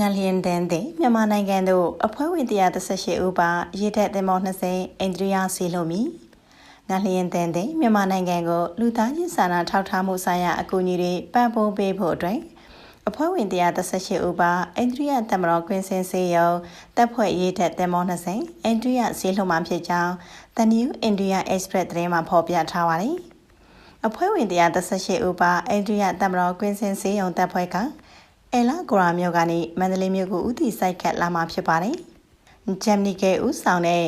ငလျင်တန်းသည်မြန်မာနိုင်ငံသို့အဖွဲ့ဝင်138ဦးပါရေတပ်သင်္ဘော20အိန္ဒိယစီလိုမီငလျင်တန်းသည်မြန်မာနိုင်ငံကိုလူသားချင်းစာနာထောက်ထားမှုဆိုင်ရာအကူအညီတွေပံ့ပိုးပေးဖို့အတွက်အဖွဲ့ဝင်138ဦးပါအိန္ဒိယသမ္မတော်ကွင်းစင်စေယုံတပ်ဖွဲ့ရေးတပ်သင်္ဘော20အိန္ဒိယစီလိုမှဖြစ်ကြောင်း The New India Express သတင်းမှာဖော်ပြထားပါတယ်အဖွဲ့ဝင်138ဦးပါအိန္ဒိယသမ္မတော်ကွင်းစင်စေယုံတပ်ဖွဲ့က အဲလာဂိုရာမြို့ကနေမန္တလေးမြို့ကိုဥတီစိုက်ခတ်လာမှာဖြစ်ပါတယ်။ဂျမ်နီကေဦးဆောင်တဲ့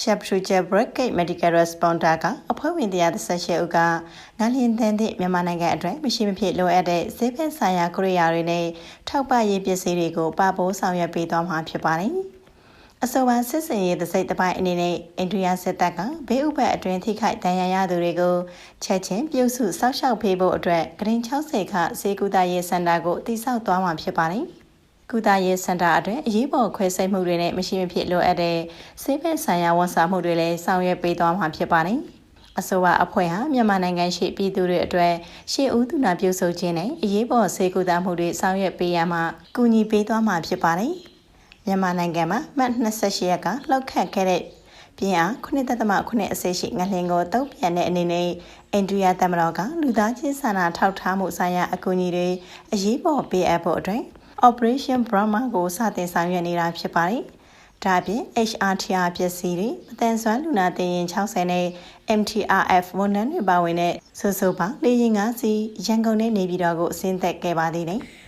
Shepruja Brigade Medical Responder ကအဖွဲ့ဝင်138ဦးကငလျင်တန်းသည့်မြန်မာနိုင်ငံအတွက်မရှိမဖြစ်လိုအပ်တဲ့ဈေးဘက်ဆိုင်ရာကိရိယာတွေနဲ့ထောက်ပံ့ရေးပစ္စည်းတွေကိုပပိုးဆောင်ရွက်ပေးသွားမှာဖြစ်ပါတယ်။ အဆိုပါစစ်စင်ရေးသစိတ်တစ်ပိုင်းအနေနဲ့အိန္ဒိယစစ်တပ်ကဘေးဥပတ်အတွင်းထိခိုက်ဒဏ်ရာရသူတွေကိုချက်ချင်းပြုစုစောက်ရှောက်ပေးဖို့အတွက်ဂရင်60ခဈေးကူတာရေးစင်တာကိုတည်ဆောက်သွားမှာဖြစ်ပါတယ်။ကုသရေးစင်တာအတွင်းအရေးပေါ်ခွဲစိတ်မှုတွေနဲ့မရှိမဖြစ်လိုအပ်တဲ့ဆေးဘက်ဆိုင်ရာဝန်ဆောင်မှုတွေလည်းဆောင်ရွက်ပေးသွားမှာဖြစ်ပါတယ်။အဆိုပါအဖွဲ့ဟာမြန်မာနိုင်ငံရှိပြည်သူတွေအတွက်ရှေ့ဦးသူနာပြုစုခြင်းနဲ့အရေးပေါ်ဆေးကုသမှုတွေဆောင်ရွက်ပေးရမှာကူညီပေးသွားမှာဖြစ်ပါတယ်။ မြန်မာနိုင်ငံမှာမတ်28ရက်ကလောက်ခတ်ခဲ့တဲ့ပြင်းအား9.8အဆရှိငလင်ကိုတုံ့ပြန်တဲ့အနေနဲ့အိန္ဒိယသမ္မတော်ကလူသားချင်းစာနာထောက်ထားမှုဆိုင်ရာအကူအညီတွေအရေးပေါ်ပေးအပ်ဖို့အတွက် Operation Brahma ကိုစတင်ဆောင်ရွက်နေတာဖြစ်ပါတယ်။ဒါပြင် HRTR ပစ္စည်းတွေမတန်ဆွမ်းလူနာတင်ရင်60နဲ့ MTRF ဝန်ထမ်းတွေပါဝင်တဲ့ဆိုဆိုပါလေရင်၅စီးရန်ကုန်နဲ့နေပြည်တော်ကိုအစင်းသက်ခဲ့ပါသေးတယ်။